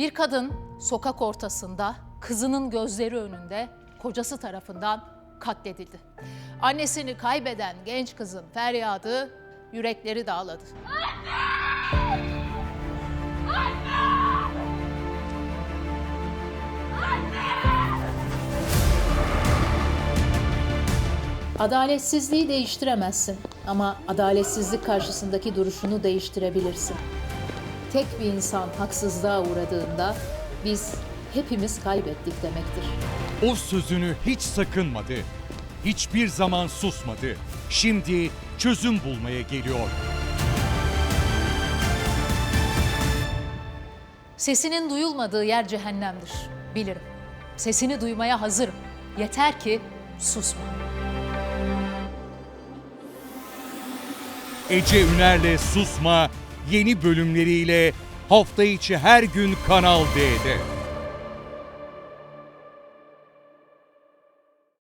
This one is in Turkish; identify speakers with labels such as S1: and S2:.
S1: Bir kadın sokak ortasında kızının gözleri önünde kocası tarafından katledildi. Annesini kaybeden genç kızın feryadı yürekleri dağladı. Adaletsizliği değiştiremezsin ama adaletsizlik karşısındaki duruşunu değiştirebilirsin. Tek bir insan haksızlığa uğradığında biz hepimiz kaybettik demektir.
S2: O sözünü hiç sakınmadı. Hiçbir zaman susmadı. Şimdi çözüm bulmaya geliyor.
S1: Sesinin duyulmadığı yer cehennemdir. Bilirim. Sesini duymaya hazırım. Yeter ki susma.
S2: Ece Üner'le Susma yeni bölümleriyle hafta içi her gün Kanal D'de.